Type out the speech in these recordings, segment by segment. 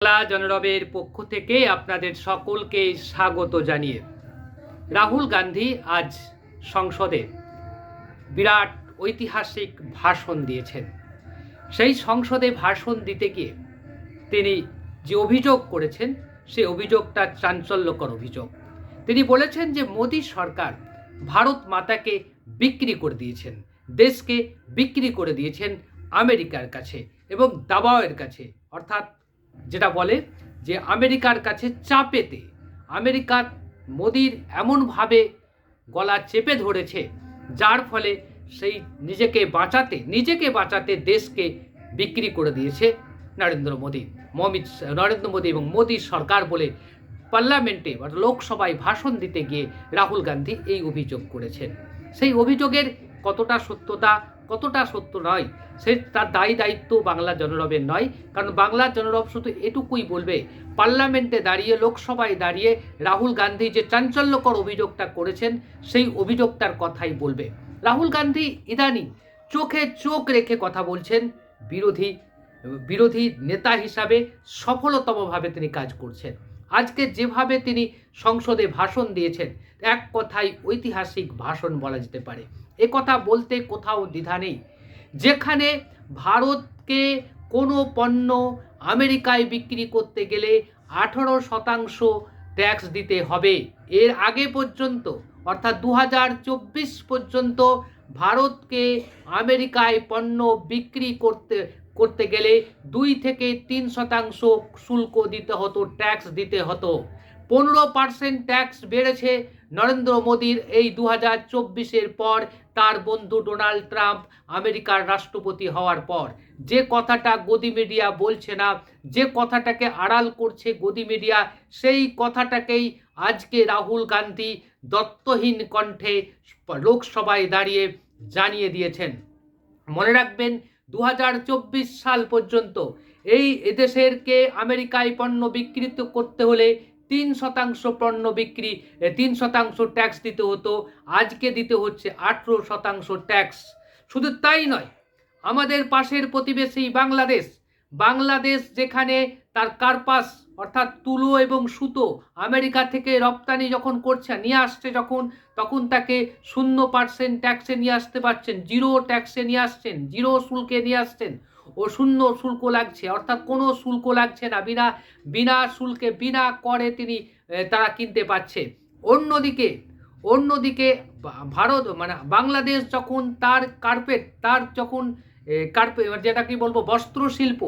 বাংলা জনরবের পক্ষ থেকে আপনাদের সকলকে স্বাগত জানিয়ে রাহুল গান্ধী আজ সংসদে বিরাট ঐতিহাসিক ভাষণ দিয়েছেন। সেই সংসদে ভাষণ দিতে গিয়ে তিনি যে অভিযোগ করেছেন সেই অভিযোগটা চাঞ্চল্যকর অভিযোগ। তিনি বলেছেন যে মোদী সরকার ভারত মাতাকে বিক্রি করে দিয়েছেন, দেশকে বিক্রি করে দিয়েছেন আমেরিকার কাছে এবং দাবাওয়ের কাছে, অর্থাৎ যেটা বলে যে আমেরিকার কাছে চাপেতে আমেরিকার মোদির এমনভাবে গলা চেপে ধরেছে, যার ফলে সেই নিজেকে বাঁচাতে নিজেকে বাঁচাতে দেশকে বিক্রি করে দিয়েছে নরেন্দ্র মোদী। মমিত নরেন্দ্র মোদী এবং মোদী সরকার বলে পার্লামেন্টে বা লোকসভায় ভাষণ দিতে গিয়ে রাহুল গান্ধী এই অভিযোগ করেছেন। সেই অভিযোগের কতটা সত্যতা কতটা সত্য নয়, সে তার দায়ী দায়িত্ব বাংলা জনরবের নয়, কারণ বাংলা জনরব শুধু এটুকুই বলবে, পার্লামেন্টে দাঁড়িয়ে, লোকসভায় দাঁড়িয়ে রাহুল গান্ধী যে চাঞ্চল্যকর অভিযোগটা করেছেন, সেই অভিযোগটার কথাই বলবে। রাহুল গান্ধী ইদানিং চোখে চোখ রেখে কথা বলছেন, বিরোধী বিরোধী নেতা হিসাবে সফলতমভাবে তিনি কাজ করছেন। আজকে যেভাবে তিনি সংসদে ভাষণ দিয়েছেন, এক কথায় ঐতিহাসিক ভাষণ বলা যেতে পারে। কথা বলতে কোথাও দ্বিধা নেই। যেখানে ভারতকে কোনো পণ্য আমেরিকায় বিক্রি করতে গেলে আঠারো শতাংশ ট্যাক্স দিতে হবে। এর আগে পর্যন্ত, অর্থাৎ দু হাজার চব্বিশ পর্যন্ত ভারতকে আমেরিকায় পণ্য বিক্রি করতে করতে গেলে দুই থেকে তিন শতাংশ শুল্ক দিতে হতো, ট্যাক্স দিতে হতো। পনেরো পার্সেন্ট ট্যাক্স বেড়েছে নরেন্দ্র মোদীর এই দু হাজার চব্বিশের পর তার বন্ধু ডোনাল্ড ট্রাম্প আমেরিকার রাষ্ট্রপতি হওয়ার পর। যে কথাটা গদি মিডিয়া বলছে না, যে কথাটাকে আড়াল করছে গদি মিডিয়া সেই কথাটাকেই আজকে রাহুল গান্ধী দত্তহীন কণ্ঠে লোকসভায় দাঁড়িয়ে জানিয়ে দিয়েছেন। মনে রাখবেন দু হাজার চব্বিশ সাল পর্যন্ত এই এদেশেরকে আমেরিকায় পণ্য বিকৃত করতে হলে তিন শতাংশ পণ্য বিক্রি তিন শতাংশ ট্যাক্স দিতে হতো, আজকে দিতে হচ্ছে আঠেরো শতাংশ ট্যাক্স শুধু তাই নয়, আমাদের পাশের প্রতিবেশী বাংলাদেশ বাংলাদেশ যেখানে তার কার্পাস অর্থাৎ তুলো এবং সুতো আমেরিকা থেকে রপ্তানি যখন করছে, নিয়ে আসছে যখন, তখন তাকে শূন্য পার্সেন্ট ট্যাক্সে নিয়ে আসতে পারছেন জিরো ট্যাক্সে নিয়ে আসছেন জিরো শুল্কে নিয়ে আসছেন। ও শূন্য শুল্ক লাগছে, অর্থাৎ কোনো শুল্ক লাগছে না, বিনা বিনা শুল্কে, বিনা করে তিনি তারা কিনতে পারছে। অন্যদিকে অন্যদিকে ভারত মানে বাংলাদেশ যখন তার কার্পেট তার যখন কার্পেট যেটা কি বলব বস্ত্র শিল্প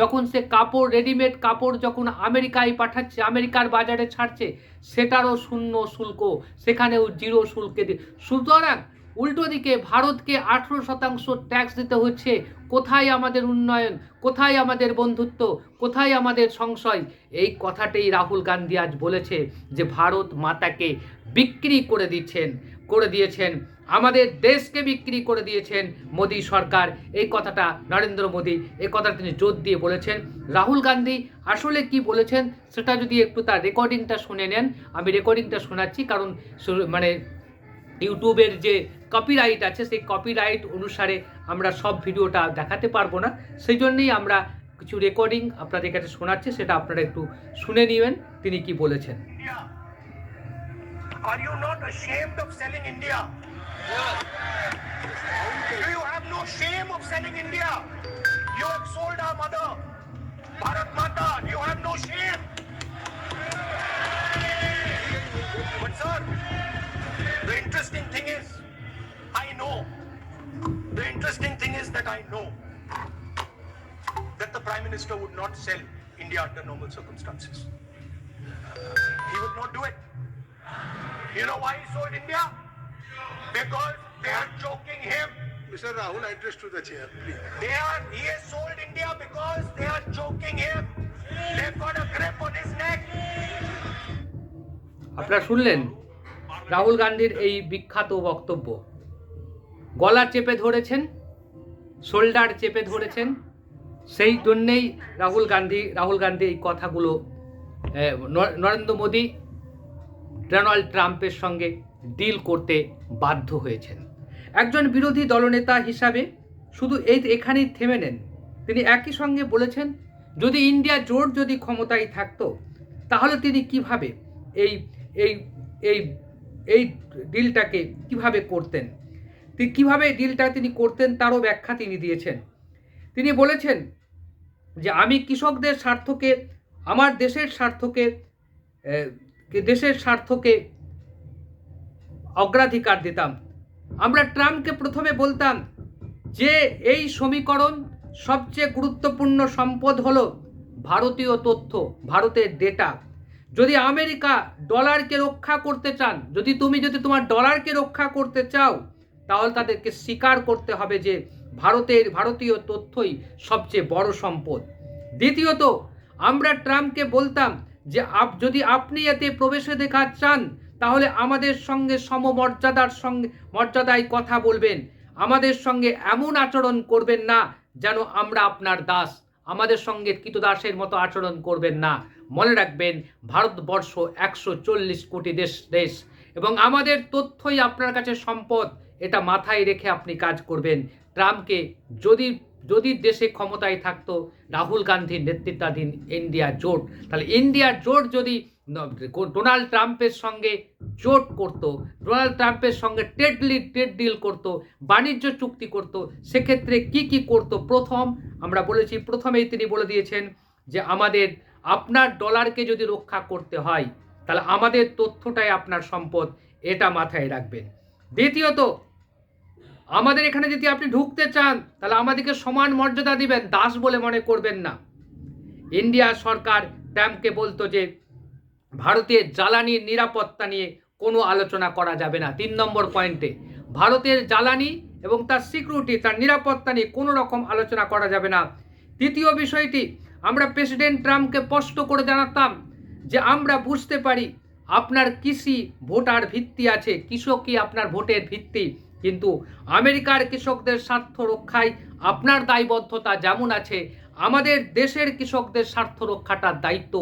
যখন সে কাপড় রেডিমেড কাপড় যখন আমেরিকায় পাঠাচ্ছে, আমেরিকার বাজারে ছাড়ছে, সেটারও শূন্য শুল্ক, সেখানেও জিরো শুল্কে সুতরাং উল্টো দিকে ভারতকে আঠেরো শতাংশ ট্যাক্স দিতে হচ্ছে। কোথায় আমাদের উন্নয়ন? কোথায় আমাদের বন্ধুত্ব? কোথায় আমাদের সংশয়? এই কথাটাই রাহুল গান্ধী আজ বলেছে যে ভারত মাতাকে বিক্রি করে দিচ্ছেন, করে দিয়েছেন। আমাদের দেশকে বিক্রি করে দিয়েছেন মোদী সরকার। এই কথাটা নরেন্দ্র মোদী এই কথা তিনি জোর দিয়ে বলেছেন। রাহুল গান্ধী আসলে কি বলেছেন সেটা যদি একটু তার রেকর্ডিংটা শুনে নেন। আমি রেকর্ডিংটা শোনাচ্ছি কারণ মানে ইউটিউবের যে কপিরাইট আছে সেই কপিরাইট অনুসারে আমরা সব ভিডিওটা দেখাতে পারব না সেই জন্যেই আমরা কিছু রেকর্ডিং আপনাদের কাছে শোনাচ্ছি সেটা আপনারা একটু শুনে নেবেন তিনি কি বলেছেন Are you not ashamed of selling India? Do you have no shame of selling India? You have sold our mother, Bharat Mata. You have no shame? But sir, interesting thing is, I know. The interesting thing is that I know that the Prime Minister would not sell India under normal circumstances. He would not do it. You know why he sold India? Because they are choking him. Mr. Rahul, address to the chair, please. They are he has sold India because they are choking him. They've got a grip on his neck. আপনারা শুনলেন রাহুল গান্ধীর এই বিখ্যাত বক্তব্য। গলা চেপে ধরেছেন, shoulder চেপে ধরেছেন, সেই জন্যেই রাহুল গান্ধী রাহুল গান্ধী এই কথাগুলো নরেন্দ্র মোদী, ডোনাল্ড ট্রাম্পের সঙ্গে ডিল করতে বাধ্য হয়েছেন। একজন বিরোধী দলনেতা হিসাবে শুধু এই, এখানেই থেমে নেন। তিনি একই সঙ্গে বলেছেন, যদি ইন্ডিয়া জোট যদি ক্ষমতায় থাকতো, তাহলে তিনি কীভাবে এই এই এই এই ডিলটাকে কীভাবে করতেন? তিনি কীভাবে ডিলটা তিনি করতেন তারও ব্যাখ্যা তিনি দিয়েছেন। তিনি বলেছেন যে, আমি কৃষকদের স্বার্থকে, আমার দেশের স্বার্থকে দেশের স্বার্থকে অগ্রাধিকার দিতাম। আমরা ট্রাম্পকে প্রথমে বলতাম যে, এই সমীকরণ সবচেয়ে গুরুত্বপূর্ণ সম্পদ হলো ভারতীয় তথ্য, ভারতের ডেটা যদি আমেরিকা ডলারকে রক্ষা করতে চান, যদি তুমি যদি তোমার ডলারকে রক্ষা করতে চাও, তাহলে তাদেরকে স্বীকার করতে হবে যে ভারতের ভারতীয় তথ্যই সবচেয়ে বড় সম্পদ। দ্বিতীয়ত, আমরা ট্রাম্পকে বলতাম যে আপ, যদি আপনি এতে প্রবেশাধিকার চান, তাহলে আমাদের সঙ্গে সমমর্যাদার সঙ্গে, মর্যাদায় কথা বলবেন। আমাদের সঙ্গে এমন আচরণ করবেন না যেন আমরা আপনার দাস। আমাদের সঙ্গে কৃতদাসের মতো আচরণ করবেন না। মনে রাখবেন, ভারতবর্ষ একশো চল্লিশ কোটি দেশ দেশ। এবং আমাদের তথ্যই আপনার কাছে সম্পদ, এটা মাথায় রেখে আপনি কাজ করবেন। ট্রাম্পকে যদি যদি দেশে ক্ষমতায় থাকতো, রাহুল গান্ধীর নেতৃত্বাধীন ইন্ডিয়া জোট, তাহলে ইন্ডিয়া জোট যদি ডোনাল্ড ট্রাম্পের সঙ্গে জোট করত ডোনাল্ড ট্রাম্পের সঙ্গে ট্রেডলি ট্রেড ডিল করত, বাণিজ্য চুক্তি করত, সেক্ষেত্রে কি কি করত? প্রথম, আমরা বলেছি, প্রথমেই তিনি বলে দিয়েছেন যে আমাদের, আপনার ডলারকে যদি রক্ষা করতে হয়, তাহলে আমাদের তথ্যটাই আপনার সম্পদ, এটা মাথায় রাখবেন। দ্বিতীয়ত, আমাদের এখানে যদি আপনি ঢুকতে চান, তাহলে আমাদেরকে সমান মর্যাদা দিবেন, দাস বলে মনে করবেন না। ইন্ডিয়া সরকার ট্রাম্পকে বলতো যে ভারতের জ্বালানির নিরাপত্তা নিয়ে কোনো আলোচনা করা যাবে না। তিন নম্বর পয়েন্টে ভারতের জ্বালানি এবং তার সিকিউরিটি তার নিরাপত্তা নিয়ে কোনো রকম আলোচনা করা যাবে না। তৃতীয় বিষয়টি, আমরা প্রেসিডেন্ট ট্রাম্পকে স্পষ্ট করে জানাতাম যে আমরা বুঝতে পারি আপনার কৃষি ভোটার ভিত্তি আছে, কৃষকই আপনার ভোটের ভিত্তি। কিন্তু আমেরিকার কৃষকদের স্বার্থ রক্ষায় আপনার দায়বদ্ধতা যেমন আছে আমাদের দেশের কৃষকদের স্বার্থ রক্ষাটার দায়িত্ব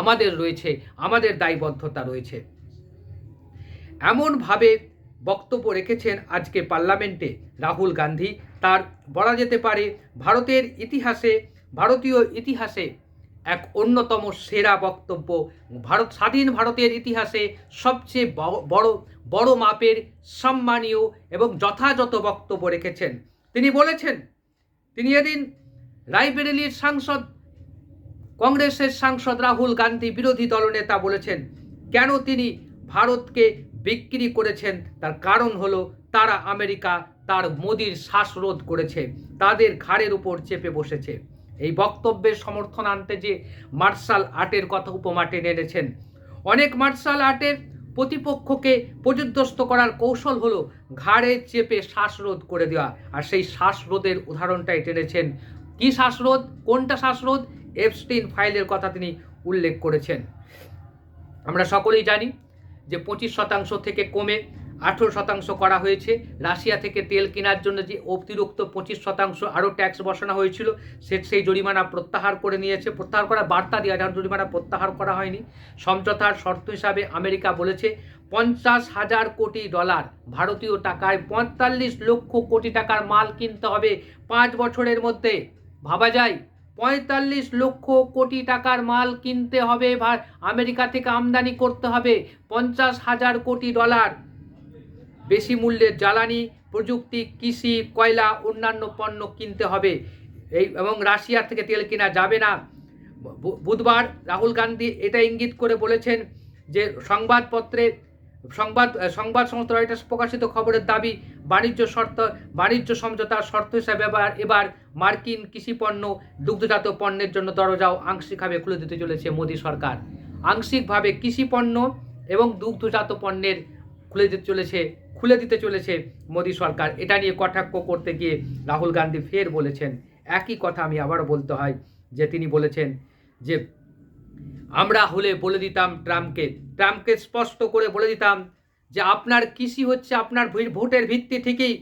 আমাদের রয়েছে, আমাদের দায়বদ্ধতা রয়েছে। এমনভাবে বক্তব্য রেখেছেন আজকে পার্লামেন্টে রাহুল গান্ধী। তার বলা যেতে পারে, ভারতের ইতিহাসে, ভারতীয় ইতিহাসে এক অন্যতম সেরা বক্তব্য। ভারত, স্বাধীন ভারতের ইতিহাসে সবচেয়ে বড় বড় মাপের সম্মানীয় এবং যথাযথ বক্তব্য রেখেছেন। তিনি বলেছেন, তিনি এদিন রায়বেরেলির সাংসদ, কংগ্রেসের সাংসদ রাহুল গান্ধী বিরোধী দলনেতা বলেছেন, কেন তিনি ভারতকে বিক্রি করেছেন? তার কারণ হলো তারা আমেরিকা, তার মোদির শ্বাসরোধ করেছে, তাদের ঘাড়ের উপর চেপে বসেছে। এই বক্তব্যের সমর্থন আনতে যে মার্শাল আর্টের কথা উপমাটে এনেছেন, অনেক মার্শাল আর্টের প্রতিপক্ষকে পর্যুদস্ত করার কৌশল হলো ঘাড়ে চেপে শ্বাসরোধ করে দেওয়া। আর সেই শ্বাসরোধের উদাহরণটাই টেনেছেন কি শ্বাসরোধ? কোনটা শ্বাসরোধ? এপস্টিন ফাইলের কথা তিনি উল্লেখ করেছেন। আমরা সকলেই জানি যে পঁচিশ শতাংশ থেকে কমে আঠেরো শতাংশ করা হয়েছে। রাশিয়া থেকে তেল কেনার জন্য যে অতিরিক্ত পঁচিশ শতাংশ আরও ট্যাক্স বসানো হয়েছিল, সে সেই জরিমানা প্রত্যাহার করে নিয়েছে। প্রত্যাহার করার বার্তা দেওয়া যার জরিমানা প্রত্যাহার করা হয়নি। সমঝোতার শর্ত হিসাবে আমেরিকা বলেছে, পঞ্চাশ হাজার কোটি ডলার ভারতীয় টাকায় পঁয়তাল্লিশ লক্ষ কোটি টাকার মাল কিনতে হবে। পাঁচ বছরের মধ্যে। ভাবা যায়। পঁয়তাল্লিশ লক্ষ কোটি টাকার মাল কিনতে হবে আমেরিকা থেকে আমদানি করতে হবে পঞ্চাশ হাজার কোটি ডলার। বেশি মূল্যের জ্বালানি, প্রযুক্তি, কৃষি, কয়লা, অন্যান্য পণ্য কিনতে হবে। এই এবং রাশিয়া থেকে তেল কেনা যাবে না। বুধবার রাহুল গান্ধী এটা ইঙ্গিত করে বলেছেন যে সংবাদপত্রে সংবাদ সংবাদ সংস্থা রয়টার্স প্রকাশিত খবরের দাবি, বাণিজ্য শর্ত, বাণিজ্য সমঝোতার শর্ত হিসাবে এবার এবার মার্কিন কৃষিপণ্য দুগ্ধজাত পণ্যের জন্য দরজাও আংশিকভাবে খুলে দিতে চলেছে মোদী সরকার। আংশিকভাবে কৃষিপণ্য এবং দুগ্ধজাত পণ্যের খুলে দিতে চলেছে, খুলে দিতে চলেছে মোদী সরকার। এটা নিয়ে কটাক্ষ করতে গিয়ে রাহুল গান্ধী ফের বলেছেন। একই কথা আমি আবারও বলতে হয় যে তিনি বলেছেন যে আমরা হলে বলে দিতাম ট্রাম্পকে। ট্রাম্পকে স্পষ্ট করে বলে দিতাম যে আপনার কৃষি হচ্ছে আপনার ভোটের ভিত্তি ঠিকই।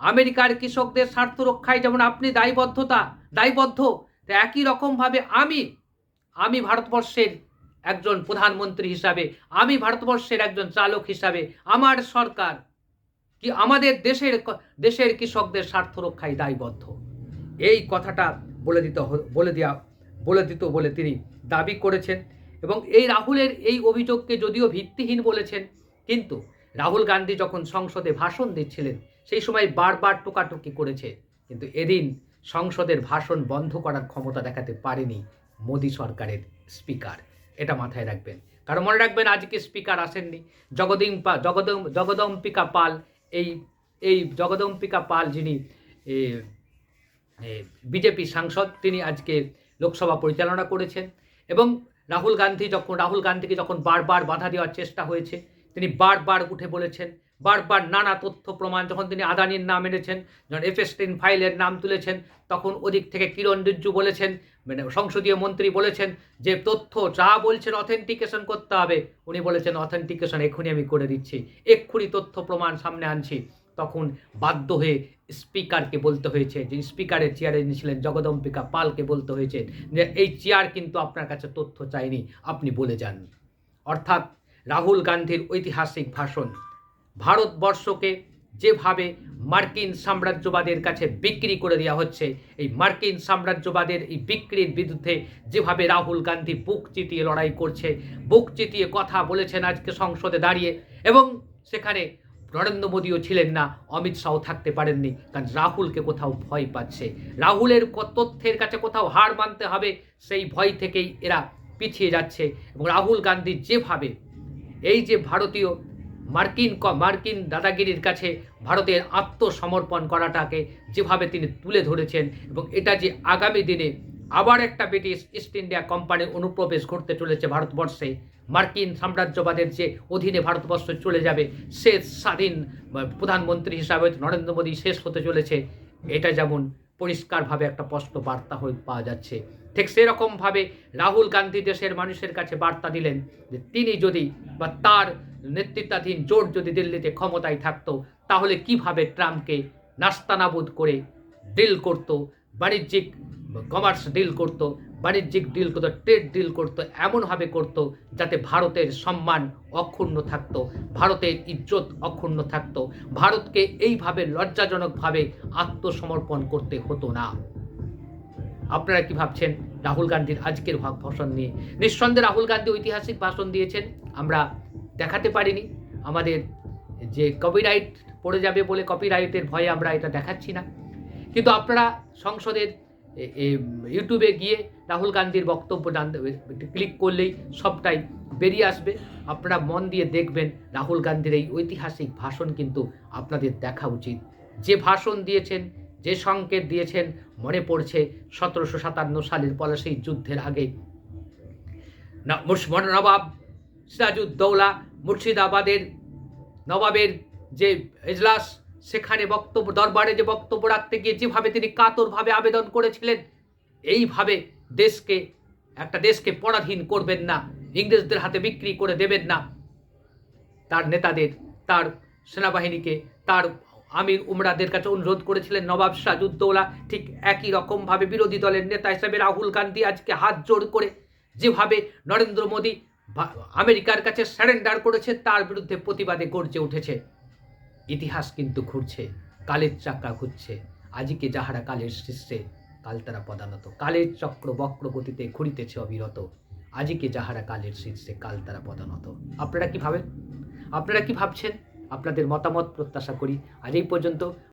আমেরিকার কৃষকদের স্বার্থ রক্ষায় যেমন আপনি দায়বদ্ধতা, দায়বদ্ধ, তা একই রকমভাবে আমি আমি ভারতবর্ষের একজন প্রধানমন্ত্রী হিসাবে, আমি ভারতবর্ষের একজন চালক হিসাবে, আমার সরকার কি আমাদের দেশের দেশের কৃষকদের স্বার্থ রক্ষায় দায়বদ্ধ। এই কথাটা বলে দিতে বলে দেওয়া বলে দিত বলে তিনি দাবি করেছেন। এবং এই রাহুলের এই অভিযোগকে যদিও ভিত্তিহীন বলেছেন, কিন্তু রাহুল গান্ধী যখন সংসদে ভাষণ দিচ্ছিলেন, সেই সময় বারবার টোকাটুকি করেছে। কিন্তু এদিন সংসদের ভাষণ বন্ধ করার ক্ষমতা দেখাতে পারেনি মোদী সরকারের স্পিকার। এটা মাথায় রাখবেন। কারণ মনে রাখবেন, আজকে স্পিকার আসেননি। জগদিম পা জগদম জগদম্পিকা পাল এই এই জগদম্পিকা পাল যিনি বিজেপি সাংসদ, তিনি আজকে লোকসভা পরিচালনা করেছেন। এবং রাহুল গান্ধী যখন, রাহুল গান্ধীকে যখন বারবার বাধা দেওয়ার চেষ্টা হয়েছে, তিনি বারবার উঠে বলেছেন, বারবার নানা তথ্য প্রমাণ, যখন তিনি আদানির নাম এনেছেন, যখন এফএসটিন ফাইলের নাম তুলেছেন, তখন ওদিক থেকে কিরণ রিজ্জু বলেছেন মানে সংসদীয় মন্ত্রী বলেছেন যে তথ্য যা বলছেন অথেন্টিকেশন করতে হবে। উনি বলেছেন অথেন্টিকেশন এক্ষুনি আমি করে দিচ্ছি। এক্ষুনি তথ্য প্রমাণ সামনে আনছি। তখন বাধ্য হয়ে স্পিকারকে বলতে হয়েছে, যে স্পিকারের চেয়ারে ছিলেন জগদম্বিকা পালকে বলতে হয়েছে যে এই চেয়ার কিন্তু আপনার কাছে তথ্য চাইনি, আপনি বলে যান। অর্থাৎ রাহুল গান্ধীর ঐতিহাসিক ভাষণ, ভারতবর্ষকে যেভাবে মার্কিন সাম্রাজ্যবাদের কাছে বিক্রি করে দেওয়া হচ্ছে, এই মার্কিন সাম্রাজ্যবাদের এই বিক্রির বিরুদ্ধে যেভাবে রাহুল গান্ধী বুক চিতিয়ে লড়াই করছে, বুক চিতিয়ে কথা বলেছেন আজকে সংসদে দাঁড়িয়ে, এবং সেখানে নরেন্দ্র মোদীও ছিলেন না, অমিত শাহ থাকতে পারেননি, কারণ রাহুলকে কোথাও ভয় পাচ্ছে। রাহুলের তথ্যের কাছে কোথাও হার মানতে হবে, সেই ভয় থেকেই এরা পিছিয়ে যাচ্ছে। এবং রাহুল গান্ধী যেভাবে, এই যে ভারতীয় মার্কিন ক- মার্কিন দাদাগিরির কাছে ভারতের আত্মসমর্পণ করাটাকে যেভাবে তিনি তুলে ধরেছেন, এবং এটা যে আগামী দিনে আবার একটা ব্রিটিশ ইস্ট ইন্ডিয়া কোম্পানির অনুপ্রবেশ ঘটতে চলেছে ভারতবর্ষে মার্কিন সাম্রাজ্যবাদের যে অধীনে ভারতবর্ষ চলে যাবে শেষ স্বাধীন প্রধানমন্ত্রী হিসাবে নরেন্দ্র মোদী শেষ হতে চলেছে, এটা যেমন পরিষ্কারভাবে একটা স্পষ্ট বার্তা হয়ে পাওয়া যাচ্ছে। ঠিক সেরকমভাবে রাহুল গান্ধী দেশের মানুষের কাছে বার্তা দিলেন যে তিনি যদি, বা তার নেতৃত্বাধীন জোট যদি দিল্লিতে ক্ষমতায় থাকতো, তাহলে কীভাবে ট্রাম্পকে নাস্তানাবুদ করে ডিল করতো, বাণিজ্যিক কমার্স ডিল করতো বাণিজ্যিক ডিল করতো ট্রেড ডিল করতো, এমনভাবে করতো যাতে ভারতের সম্মান অক্ষুণ্ণ থাকতো, ভারতের ইজ্জত অক্ষুণ্ণ থাকতো, ভারতকে এইভাবে লজ্জাজনকভাবে আত্মসমর্পণ করতে হতো না। আপনারা কি ভাবছেন রাহুল গান্ধীর আজকের ভাষণ নিয়ে? নিঃসন্দেহে রাহুল গান্ধী ঐতিহাসিক ভাষণ দিয়েছেন, আমরা দেখাতে পারিনি। আমাদের যে কপিরাইট পড়ে যাবে বলে কপিরাইটের ভয়ে আমরা এটা দেখাচ্ছি না। কিন্তু আপনারা সংসদের ইউটিউবে গিয়ে রাহুল গান্ধীর বক্তব্য ক্লিক করলেই সবটাই বেরিয়ে আসবে। আপনারা মন দিয়ে দেখবেন রাহুল গান্ধীর এই ঐতিহাসিক ভাষণ কিন্তু আপনাদের দেখা উচিত। যে ভাষণ দিয়েছেন, যে সংকেত দিয়েছেন, মনে পড়ছে সতেরোশো সাতান্ন সালের পলাশী যুদ্ধের আগে। নবাব সিরাজউদ্দৌলা মুর্শিদাবাদের, নবাবের যে এজলাস সেখানে বক্তব্য, দরবারে যে বক্তব্য রাখতে গিয়ে যেভাবে তিনি কাতরভাবে আবেদন করেছিলেন, এইভাবে দেশকে, একটা দেশকে পরাধীন করবেন না, ইংরেজদের হাতে বিক্রি করে দেবেন না। তার নেতাদের, তার সেনাবাহিনীকে, তার আমির উমরাদের কাছে অনুরোধ করেছিলেন নবাব সিরাজউদ্দৌলা ঠিক একই রকমভাবে বিরোধী দলের নেতা হিসেবে রাহুল গান্ধী আজকে হাত জোড় করে যেভাবে নরেন্দ্র মোদী আমেরিকার কাছে স্যারেন্ডার করেছে, তার বিরুদ্ধে প্রতিবাদে গর্জে উঠেছে। ইতিহাস কিন্তু ঘুরছে, কালের চাকা ঘুরছে। আজকে যাহারা কালের শীর্ষে, কাল তারা পদানত। কালের চক্র বক্র গতিতে ঘুরিতেছে অবিরত। আজকে যাহারা কালের শীর্ষে, কাল তারা পদানত। আপনারা কি ভাবেন? আপনারা কি ভাবছেন? আপনাদের মতামত, প্রত্যাশা করি আজ এই পর্যন্ত।